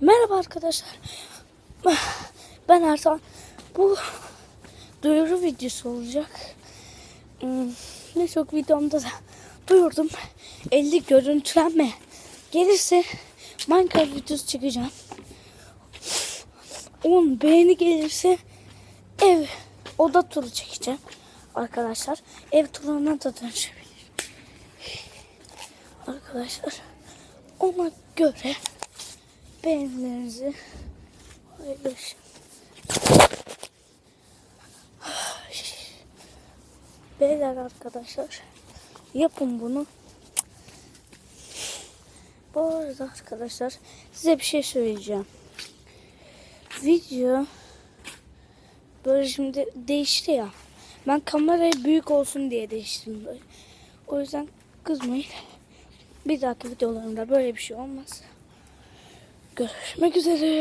Merhaba arkadaşlar. Ben Ertan. Bu duyuru videosu olacak. Hmm, Ne çok videomda da duyurdum. 50 görüntülenme gelirse Minecraft videosu çekeceğim. 10 beğeni gelirse ev oda turu çekeceğim. Arkadaşlar ev turuna da dönüşebilir. Arkadaşlar ona göre beğenilerinizi paylaşın. Beyler arkadaşlar yapın bunu. Bu arada arkadaşlar size bir şey söyleyeceğim. Video böyle şimdi değişti ya. Ben kamerayı büyük olsun diye değiştirdim. O yüzden kızmayın. Bir dahaki videolarımda böyle bir şey olmaz. Görüşmek üzere.